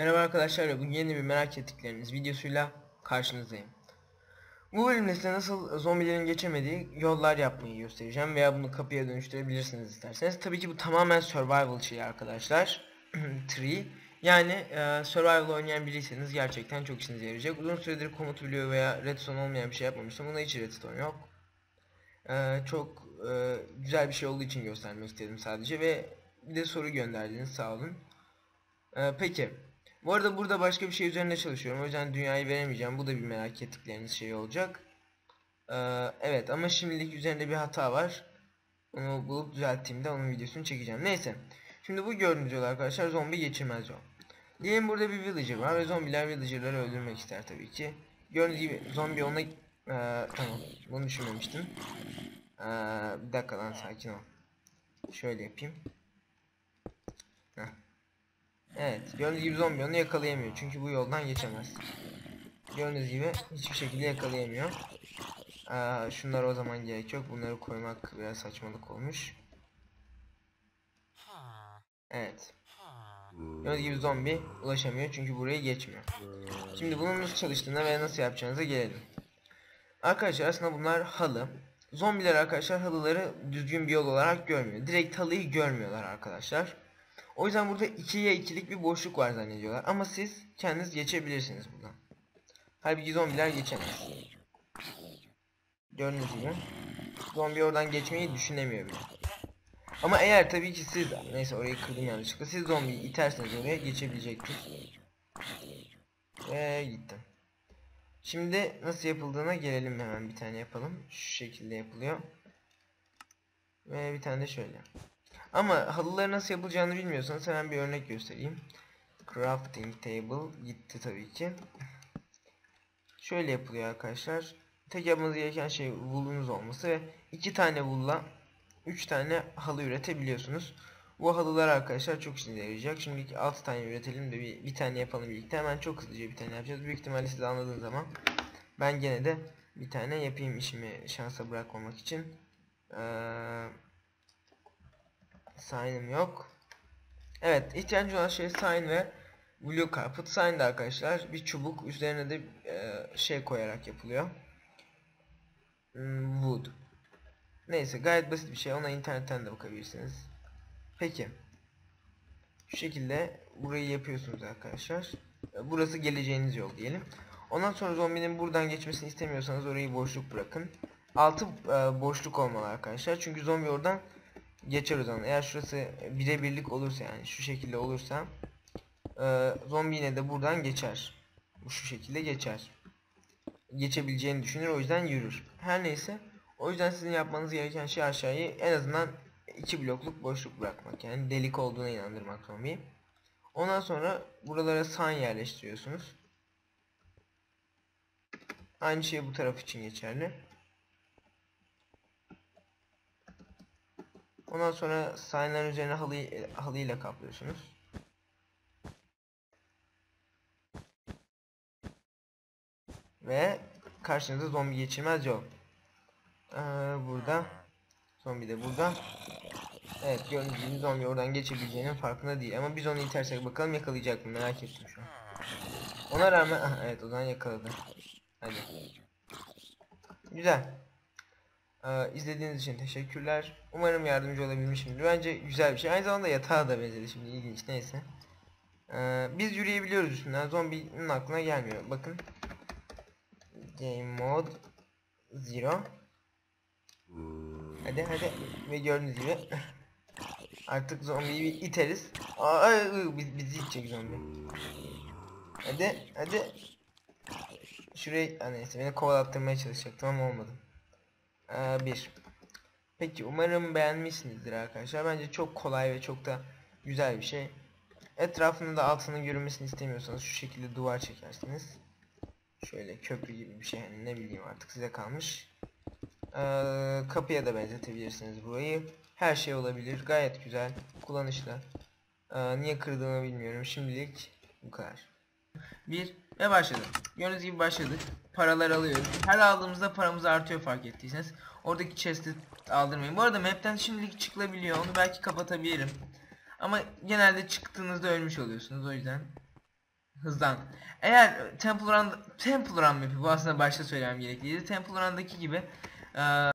Merhaba arkadaşlar bugün yeni bir merak ettikleriniz videosuyla karşınızdayım. Bu bölümde size nasıl zombilerin geçemediği yollar yapmayı göstereceğim veya bunu kapıya dönüştürebilirsiniz isterseniz. Tabii ki bu tamamen survival şey arkadaşlar. Tree. Yani e, survival oynayan biriyseniz gerçekten çok işinize yarayacak. Uzun süredir komut biliyor veya redstone olmayan bir şey yapmamıştım. Bunda hiç redstone yok. E, çok e, güzel bir şey olduğu için göstermek istedim sadece ve bir de soru gönderdiniz sağ olun. E, peki. Bu arada burada başka bir şey üzerinde çalışıyorum. O yüzden dünyayı veremeyeceğim. Bu da bir merak ettikleriniz şey olacak. Ee, evet ama şimdilik üzerinde bir hata var. Onu bulup düzelttiğimde onun videosunu çekeceğim. Neyse. Şimdi bu gördüğünüz yol arkadaşlar zombi geçirmez yol. Diyelim burada bir villager var ve zombiler villagerları öldürmek ister tabii ki. Gördüğünüz gibi zombi ona... Ee, tamam bunu düşünmemiştim. Ee, bir dakika lan sakin ol. Şöyle yapayım. Evet, gördüğünüz gibi zombi onu yakalayamıyor çünkü bu yoldan geçemez. Gördüğünüz gibi hiçbir şekilde yakalayamıyor. Aa, şunlar o zaman gerek yok. Bunları koymak biraz saçmalık olmuş. Evet. Gördüğünüz gibi zombi ulaşamıyor çünkü burayı geçmiyor. Şimdi bunun nasıl çalıştığına ve nasıl yapacağınıza gelelim. Arkadaşlar aslında bunlar halı. Zombiler arkadaşlar halıları düzgün bir yol olarak görmüyor. Direkt halıyı görmüyorlar arkadaşlar. O yüzden burada 2'ye 2'lik bir boşluk var zannediyorlar. Ama siz kendiniz geçebilirsiniz buradan. Halbuki zombiler geçemez. Gördüğünüz gibi. Zombi oradan geçmeyi düşünemiyor bile. Ama eğer tabii ki siz neyse orayı kırdım yanlışlıkla. Siz zombiyi iterseniz oraya geçebilecektir. Ve gittim. Şimdi nasıl yapıldığına gelelim hemen bir tane yapalım. Şu şekilde yapılıyor. Ve bir tane de şöyle. Ama halıları nasıl yapılacağını bilmiyorsanız hemen bir örnek göstereyim. Crafting table gitti tabii ki. Şöyle yapılıyor arkadaşlar. Tek yapmanız gereken şey wool'unuz olması ve iki tane wool'la 3 tane halı üretebiliyorsunuz. Bu halılar arkadaşlar çok işinize yarayacak. Şimdi 6 tane üretelim de bir, bir tane yapalım birlikte. Hemen çok hızlıca bir tane yapacağız. Büyük ihtimalle siz anladığınız zaman ben gene de bir tane yapayım işimi şansa bırakmamak için. Eee sign'ım yok. Evet ihtiyacı olan şey sign ve blue carpet. Sign de arkadaşlar bir çubuk üzerine de e, şey koyarak yapılıyor. Hmm, wood. Neyse gayet basit bir şey. Ona internetten de bakabilirsiniz. Peki. Şu şekilde burayı yapıyorsunuz arkadaşlar. Burası geleceğiniz yol diyelim. Ondan sonra zombinin buradan geçmesini istemiyorsanız orayı boşluk bırakın. Altı e, boşluk olmalı arkadaşlar. Çünkü zombi oradan geçer o zaman. Eğer şurası birebirlik olursa yani şu şekilde olursa e, zombi yine de buradan geçer. Bu şu şekilde geçer. Geçebileceğini düşünür o yüzden yürür. Her neyse o yüzden sizin yapmanız gereken şey aşağıyı en azından iki blokluk boşluk bırakmak. Yani delik olduğuna inandırmak zombiyi. Ondan sonra buralara san yerleştiriyorsunuz. Aynı şey bu taraf için geçerli. Ondan sonra sign'ların üzerine halıyı, halıyla kaplıyorsunuz. Ve karşınızda zombi geçirmez yol. Ee, burada. Zombi de burada. Evet gördüğünüz zombi oradan geçebileceğinin farkında değil. Ama biz onu itersek bakalım yakalayacak mı merak ettim şu an. Ona rağmen evet o zaman yakaladı. Hadi. Güzel. Ee, izlediğiniz için teşekkürler. Umarım yardımcı olabilmişimdir. Bence güzel bir şey. Aynı zamanda yatağa da benzedi şimdi ilginç neyse. Ee, biz yürüyebiliyoruz üstünden. Zombinin aklına gelmiyor. Bakın. Game mode zero. Hadi hadi. Ve gördüğünüz gibi artık zombiyi bir iteriz. Aa, biz, bizi itecek zombi. Hadi hadi. Şuraya neyse beni kovalattırmaya çalışacaktım ama olmadı. Ee, bir. Peki umarım beğenmişsinizdir arkadaşlar. Bence çok kolay ve çok da güzel bir şey. Etrafında da altının görünmesini istemiyorsanız şu şekilde duvar çekersiniz. Şöyle köprü gibi bir şey hani ne bileyim artık size kalmış. Ee, kapıya da benzetebilirsiniz burayı. Her şey olabilir. Gayet güzel. Kullanışlı. Ee, niye kırdığını bilmiyorum. Şimdilik bu kadar. Bir ve başladı. Gördüğünüz gibi başladık. Paralar alıyoruz. Her aldığımızda paramız artıyor fark ettiyseniz. Oradaki chest'i aldırmayın. Bu arada map'ten şimdilik çıkılabiliyor. Onu belki kapatabilirim. Ama genelde çıktığınızda ölmüş oluyorsunuz o yüzden. hızlan. Eğer Temple Run Temple Run map'i bu aslında başta söylemem gerekliydi. Temple Run'daki gibi eee